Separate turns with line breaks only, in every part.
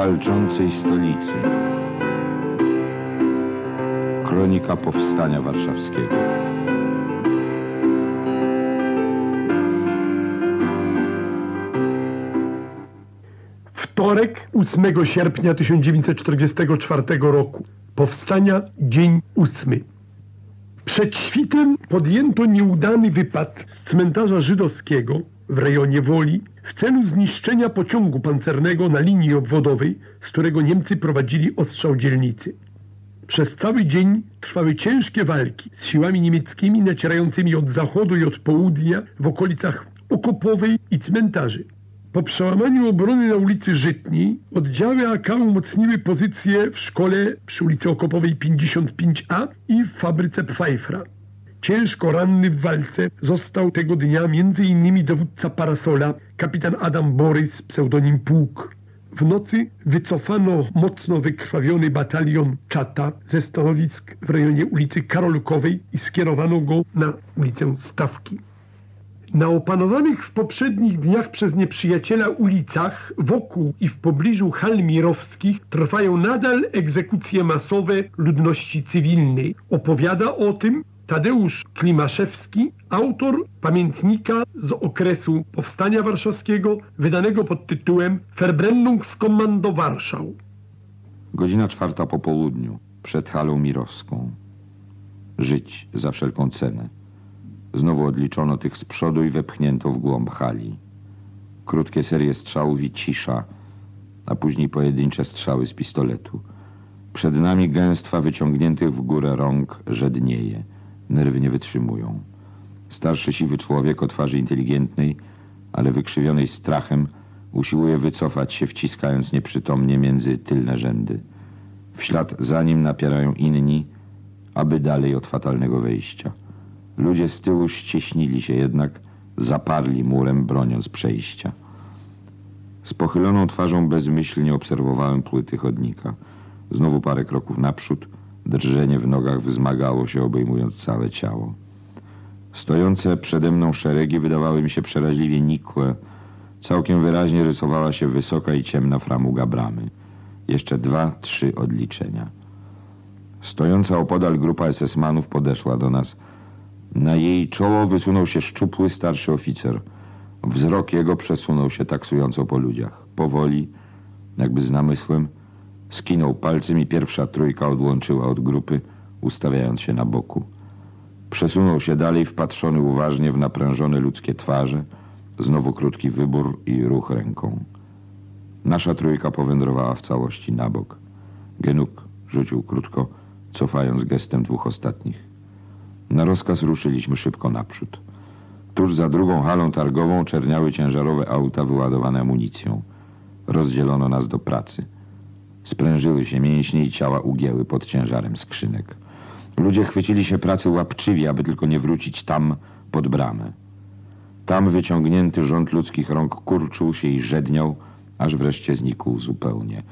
walczącej stolicy. Kronika Powstania Warszawskiego.
Wtorek 8 sierpnia 1944 roku. Powstania dzień ósmy. Przed świtem podjęto nieudany wypad z cmentarza żydowskiego w rejonie Woli w celu zniszczenia pociągu pancernego na linii obwodowej, z którego Niemcy prowadzili ostrzał dzielnicy. Przez cały dzień trwały ciężkie walki z siłami niemieckimi nacierającymi od zachodu i od południa w okolicach Okopowej i cmentarzy. Po przełamaniu obrony na ulicy Żytniej oddziały AK umocniły pozycje w szkole przy ulicy Okopowej 55A i w fabryce Pfeifra. Ciężko ranny w walce został tego dnia m.in. dowódca Parasola, kapitan Adam Borys, pseudonim Pług. W nocy wycofano mocno wykrwawiony batalion Czata ze stanowisk w rejonie ulicy Karolkowej i skierowano go na ulicę Stawki. Na opanowanych w poprzednich dniach przez nieprzyjaciela ulicach wokół i w pobliżu hal mirowskich trwają nadal egzekucje masowe ludności cywilnej. Opowiada o tym Tadeusz Klimaszewski, autor pamiętnika z okresu Powstania Warszawskiego, wydanego pod tytułem Verbrennungskommando Warszał.
Godzina czwarta po południu, przed halą mirowską. Żyć za wszelką cenę. Znowu odliczono tych z przodu i wepchnięto w głąb hali. Krótkie serie strzałów i cisza, a później pojedyncze strzały z pistoletu. Przed nami gęstwa wyciągniętych w górę rąk żednieje. Nerwy nie wytrzymują. Starszy siwy człowiek o twarzy inteligentnej, ale wykrzywionej strachem, usiłuje wycofać się, wciskając nieprzytomnie między tylne rzędy. W ślad za nim napierają inni, aby dalej od fatalnego wejścia. Ludzie z tyłu ścieśnili się jednak, zaparli murem, broniąc przejścia. Z pochyloną twarzą bezmyślnie obserwowałem płyty chodnika. Znowu parę kroków naprzód, drżenie w nogach wzmagało się, obejmując całe ciało. Stojące przede mną szeregi wydawały mi się przeraźliwie nikłe. Całkiem wyraźnie rysowała się wysoka i ciemna framuga bramy. Jeszcze dwa, trzy odliczenia. Stojąca opodal grupa SS-manów podeszła do nas. Na jej czoło wysunął się szczupły starszy oficer. Wzrok jego przesunął się taksująco po ludziach. Powoli, jakby z namysłem, skinął palcem i pierwsza trójka odłączyła od grupy, ustawiając się na boku. Przesunął się dalej, wpatrzony uważnie w naprężone ludzkie twarze. Znowu krótki wybór i ruch ręką. Nasza trójka powędrowała w całości na bok. Genuk rzucił krótko, cofając gestem dwóch ostatnich. Na rozkaz ruszyliśmy szybko naprzód. Tuż za drugą halą targową czerniały ciężarowe auta wyładowane amunicją. Rozdzielono nas do pracy. Sprężyły się mięśnie i ciała ugięły pod ciężarem skrzynek. Ludzie chwycili się pracy łapczywie, aby tylko nie wrócić tam pod bramę. Tam wyciągnięty rząd ludzkich rąk kurczył się i żedniał, aż wreszcie znikł zupełnie.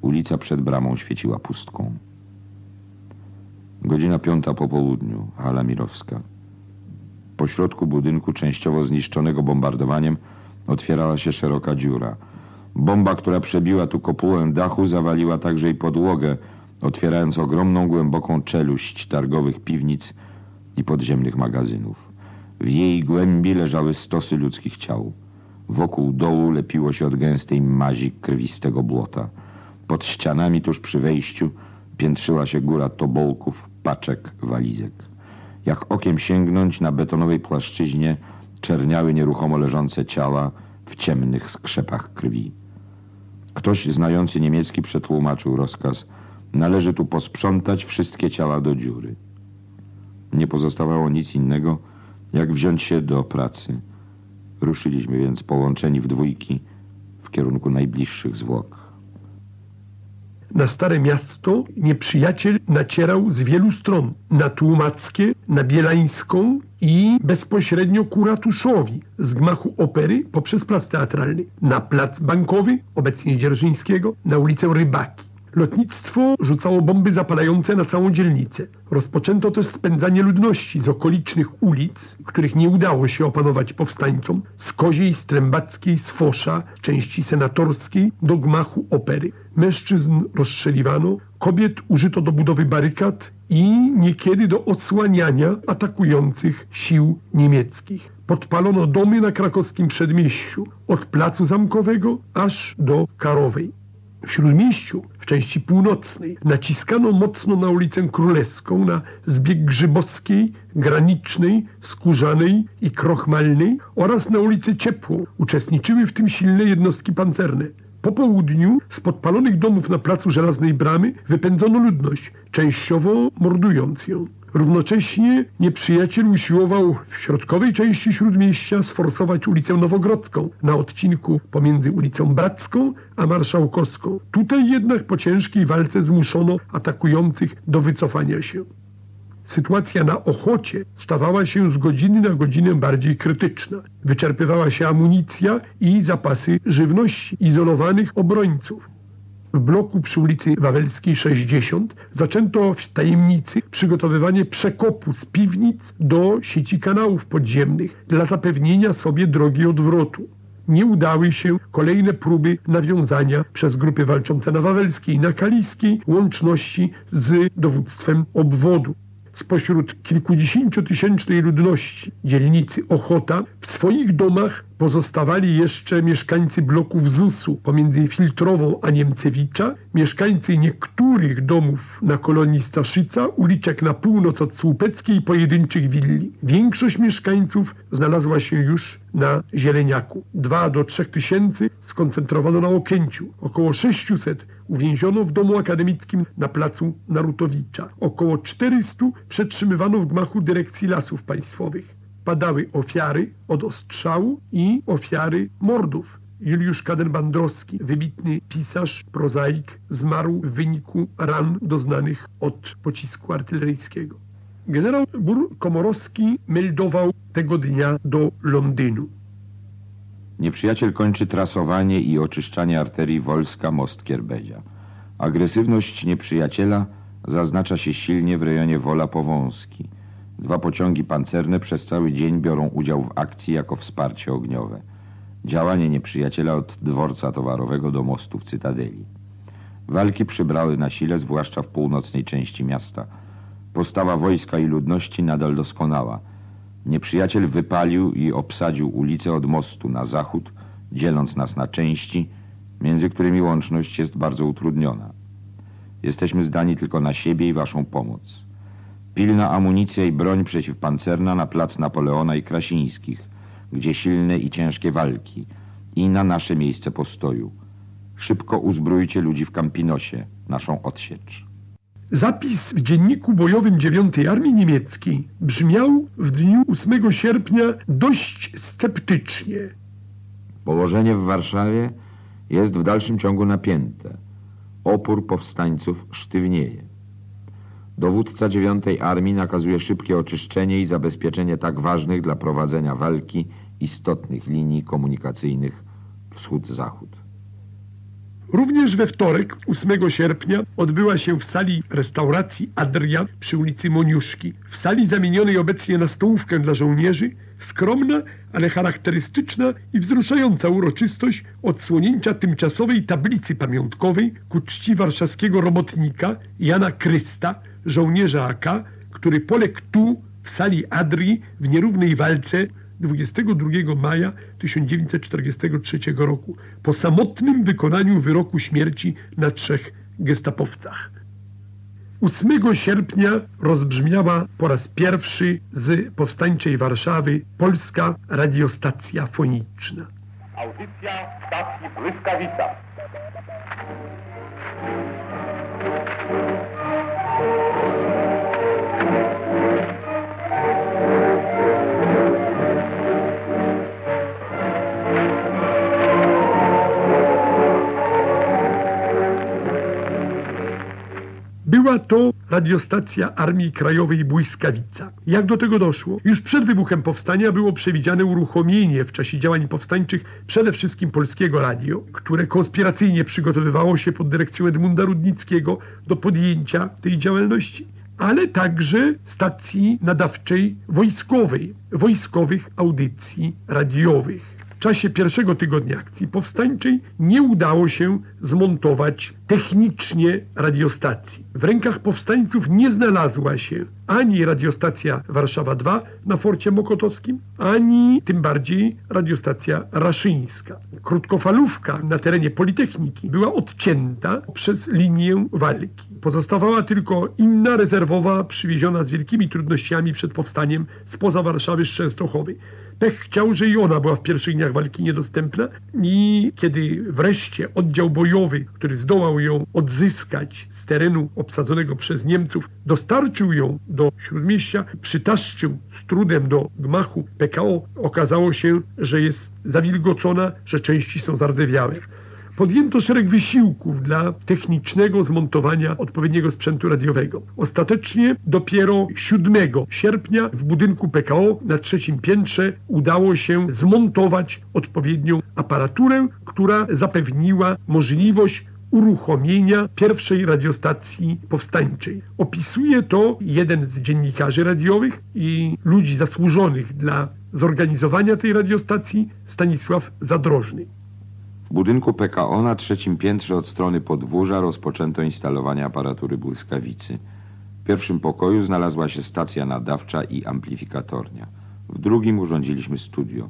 Ulica przed bramą świeciła pustką. Godzina piąta po południu, hala Mirowska. Po środku budynku, częściowo zniszczonego bombardowaniem, otwierała się szeroka dziura. Bomba, która przebiła tu kopułę dachu, zawaliła także i podłogę, otwierając ogromną, głęboką czeluść targowych piwnic i podziemnych magazynów. W jej głębi leżały stosy ludzkich ciał. Wokół dołu lepiło się od gęstej mazi krwistego błota. Pod ścianami tuż przy wejściu piętrzyła się góra tobolków, paczek, walizek. Jak okiem sięgnąć na betonowej płaszczyźnie czerniały nieruchomo leżące ciała w ciemnych skrzepach krwi. Ktoś znający niemiecki przetłumaczył rozkaz. Należy tu posprzątać wszystkie ciała do dziury. Nie pozostawało nic innego, jak wziąć się do pracy. Ruszyliśmy więc połączeni w dwójki w kierunku najbliższych zwłok.
Na Stare Miasto nieprzyjaciel nacierał z wielu stron. Na Tłumackie, na Bielańską i bezpośrednio ku ratuszowi z gmachu opery poprzez plac teatralny. Na plac bankowy, obecnie Dzierżyńskiego, na ulicę Rybaki. Lotnictwo rzucało bomby zapalające na całą dzielnicę. Rozpoczęto też spędzanie ludności z okolicznych ulic, których nie udało się opanować powstańcom, z Koziej, z Trębackiej, z Fosza, części senatorskiej, do gmachu opery. Mężczyzn rozstrzeliwano, kobiet użyto do budowy barykad i niekiedy do osłaniania atakujących sił niemieckich. Podpalono domy na krakowskim przedmieściu, od placu zamkowego aż do Karowej. W Śródmieściu, w części północnej, naciskano mocno na ulicę Królewską, na zbieg Grzybowskiej, Granicznej, Skórzanej i Krochmalnej oraz na ulicę Ciepłą. Uczestniczyły w tym silne jednostki pancerne. Po południu z podpalonych domów na placu Żelaznej Bramy wypędzono ludność, częściowo mordując ją. Równocześnie nieprzyjaciel usiłował w środkowej części Śródmieścia sforsować ulicę Nowogrodzką na odcinku pomiędzy ulicą Bracką a Marszałkowską. Tutaj jednak po ciężkiej walce zmuszono atakujących do wycofania się. Sytuacja na Ochocie stawała się z godziny na godzinę bardziej krytyczna. Wyczerpywała się amunicja i zapasy żywności izolowanych obrońców. W bloku przy ulicy Wawelskiej 60 zaczęto w tajemnicy przygotowywanie przekopu z piwnic do sieci kanałów podziemnych dla zapewnienia sobie drogi odwrotu. Nie udały się kolejne próby nawiązania przez grupy walczące na Wawelskiej i na Kaliskiej łączności z dowództwem obwodu. Spośród kilkudziesięciotysięcznej ludności dzielnicy Ochota w swoich domach pozostawali jeszcze mieszkańcy bloków ZUS-u pomiędzy Filtrową a Niemcewicza, mieszkańcy niektórych domów na kolonii Staszyca, uliczek na północ od Słupeckiej i pojedynczych willi. Większość mieszkańców znalazła się już na Zieleniaku. Dwa do trzech tysięcy skoncentrowano na Okęciu. Około 600 uwięziono w domu akademickim na placu Narutowicza. Około 400 przetrzymywano w gmachu dyrekcji lasów państwowych. Padały ofiary od ostrzału i ofiary mordów. Juliusz Kaden-Bandrowski, wybitny pisarz, prozaik, zmarł w wyniku ran doznanych od pocisku artyleryjskiego. Generał Bur Komorowski meldował tego dnia do Londynu.
Nieprzyjaciel kończy trasowanie i oczyszczanie arterii Wolska-Most-Kierbedzia. Agresywność nieprzyjaciela zaznacza się silnie w rejonie Wola Powązki. Dwa pociągi pancerne przez cały dzień biorą udział w akcji jako wsparcie ogniowe. Działanie nieprzyjaciela od dworca towarowego do mostu w Cytadeli. Walki przybrały na sile, zwłaszcza w północnej części miasta. Postawa wojska i ludności nadal doskonała. Nieprzyjaciel wypalił i obsadził ulicę od mostu na zachód, dzieląc nas na części, między którymi łączność jest bardzo utrudniona. Jesteśmy zdani tylko na siebie i waszą pomoc. Pilna amunicja i broń przeciwpancerna na plac Napoleona i Krasińskich, gdzie silne i ciężkie walki i na nasze miejsce postoju. Szybko uzbrójcie ludzi w Campinosie, naszą odsiecz.
Zapis w dzienniku bojowym 9 Armii Niemieckiej brzmiał w dniu 8 sierpnia dość sceptycznie.
Położenie w Warszawie jest w dalszym ciągu napięte. Opór powstańców sztywnieje. Dowódca dziewiątej armii nakazuje szybkie oczyszczenie i zabezpieczenie tak ważnych dla prowadzenia walki istotnych linii komunikacyjnych wschód-zachód.
Również we wtorek, 8 sierpnia, odbyła się w sali restauracji Adria przy ulicy Moniuszki. W sali zamienionej obecnie na stołówkę dla żołnierzy, skromna, ale charakterystyczna i wzruszająca uroczystość odsłonięcia tymczasowej tablicy pamiątkowej ku czci warszawskiego robotnika Jana Krysta, żołnierza AK, który poległ tu, w sali Adrii, w nierównej walce 22 maja 1943 roku po samotnym wykonaniu wyroku śmierci na trzech gestapowcach. 8 sierpnia rozbrzmiała po raz pierwszy z powstańczej Warszawy polska radiostacja foniczna.
Audycja stacji Błyskawica.
To radiostacja Armii Krajowej Błyskawica. Jak do tego doszło? Już przed wybuchem powstania było przewidziane uruchomienie w czasie działań powstańczych przede wszystkim Polskiego Radio, które konspiracyjnie przygotowywało się pod dyrekcją Edmunda Rudnickiego do podjęcia tej działalności ale także stacji nadawczej wojskowej, wojskowych audycji radiowych. W czasie pierwszego tygodnia akcji powstańczej nie udało się zmontować technicznie radiostacji. W rękach powstańców nie znalazła się ani radiostacja Warszawa 2 na Forcie Mokotowskim, ani tym bardziej radiostacja Raszyńska. Krótkofalówka na terenie Politechniki była odcięta przez linię walki. Pozostawała tylko inna rezerwowa przywieziona z wielkimi trudnościami przed powstaniem spoza Warszawy z Częstochowy. Pech chciał, że i ona była w pierwszych dniach walki niedostępna i kiedy wreszcie oddział bojowy, który zdołał ją odzyskać z terenu obsadzonego przez Niemców, dostarczył ją do Śródmieścia, przytaszczył z trudem do gmachu PKO, okazało się, że jest zawilgocona, że części są zardzewiałe. Podjęto szereg wysiłków dla technicznego zmontowania odpowiedniego sprzętu radiowego. Ostatecznie dopiero 7 sierpnia w budynku PKO na trzecim piętrze udało się zmontować odpowiednią aparaturę, która zapewniła możliwość uruchomienia pierwszej radiostacji powstańczej. Opisuje to jeden z dziennikarzy radiowych i ludzi zasłużonych dla zorganizowania tej radiostacji, Stanisław Zadrożny.
W budynku PKO na trzecim piętrze od strony podwórza rozpoczęto instalowanie aparatury błyskawicy. W pierwszym pokoju znalazła się stacja nadawcza i amplifikatornia. W drugim urządziliśmy studio.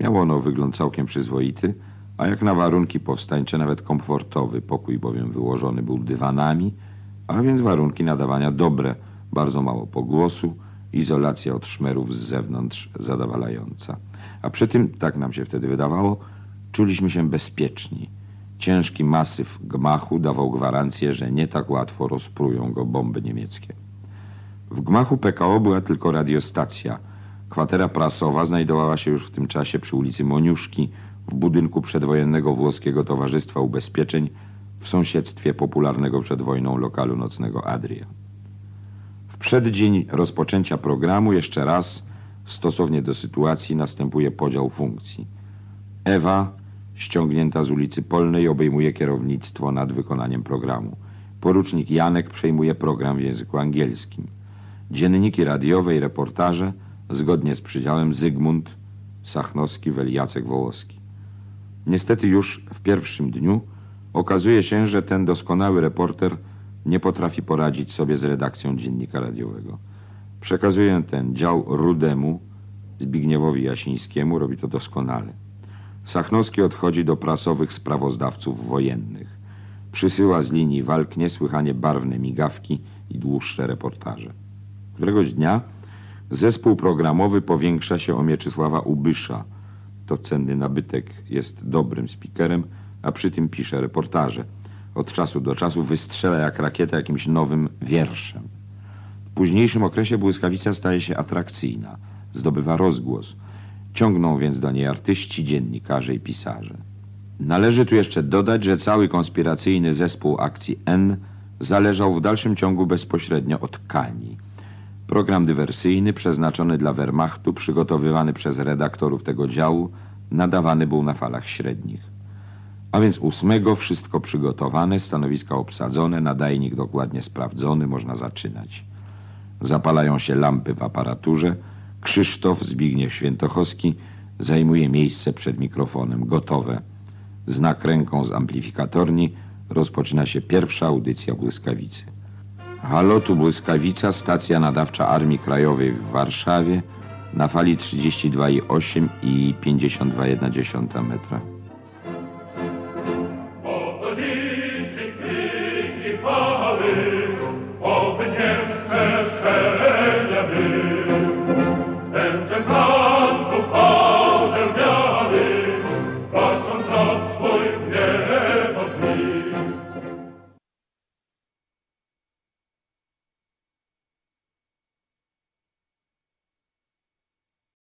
Miało ono wygląd całkiem przyzwoity, a jak na warunki powstańcze nawet komfortowy. Pokój bowiem wyłożony był dywanami, a więc warunki nadawania dobre, bardzo mało pogłosu, izolacja od szmerów z zewnątrz zadowalająca. A przy tym, tak nam się wtedy wydawało, czuliśmy się bezpieczni. Ciężki masyw gmachu dawał gwarancję, że nie tak łatwo rozprują go bomby niemieckie. W gmachu PKO była tylko radiostacja. Kwatera prasowa znajdowała się już w tym czasie przy ulicy Moniuszki, w budynku przedwojennego włoskiego Towarzystwa Ubezpieczeń w sąsiedztwie popularnego przed wojną lokalu nocnego Adria. W przeddzień rozpoczęcia programu jeszcze raz, stosownie do sytuacji, następuje podział funkcji. Ewa, ściągnięta z ulicy Polnej, obejmuje kierownictwo nad wykonaniem programu. Porucznik Janek przejmuje program w języku angielskim. Dzienniki radiowe i reportaże, zgodnie z przydziałem Zygmunt, Sachnowski, Weliacek, Wołoski. Niestety już w pierwszym dniu okazuje się, że ten doskonały reporter nie potrafi poradzić sobie z redakcją dziennika radiowego. Przekazuję ten dział Rudemu, Zbigniewowi Jasińskiemu, robi to doskonale. Sachnowski odchodzi do prasowych sprawozdawców wojennych. Przysyła z linii walk niesłychanie barwne migawki i dłuższe reportaże. Któregoś dnia zespół programowy powiększa się o Mieczysława Ubysza. To cenny nabytek, jest dobrym spikerem, a przy tym pisze reportaże. Od czasu do czasu wystrzela jak rakieta jakimś nowym wierszem. W późniejszym okresie błyskawica staje się atrakcyjna, zdobywa rozgłos. Ciągną więc do niej artyści, dziennikarze i pisarze. Należy tu jeszcze dodać, że cały konspiracyjny zespół akcji N zależał w dalszym ciągu bezpośrednio od Kani. Program dywersyjny przeznaczony dla Wehrmachtu, przygotowywany przez redaktorów tego działu, nadawany był na falach średnich. A więc ósmego wszystko przygotowane, stanowiska obsadzone, nadajnik dokładnie sprawdzony, można zaczynać. Zapalają się lampy w aparaturze, Krzysztof Zbigniew Świętochowski zajmuje miejsce przed mikrofonem, gotowe. Znak ręką z amplifikatorni, rozpoczyna się pierwsza audycja błyskawicy. Halo, tu Błyskawica, stacja nadawcza Armii Krajowej w Warszawie na fali 32,8 i 52,1 metra.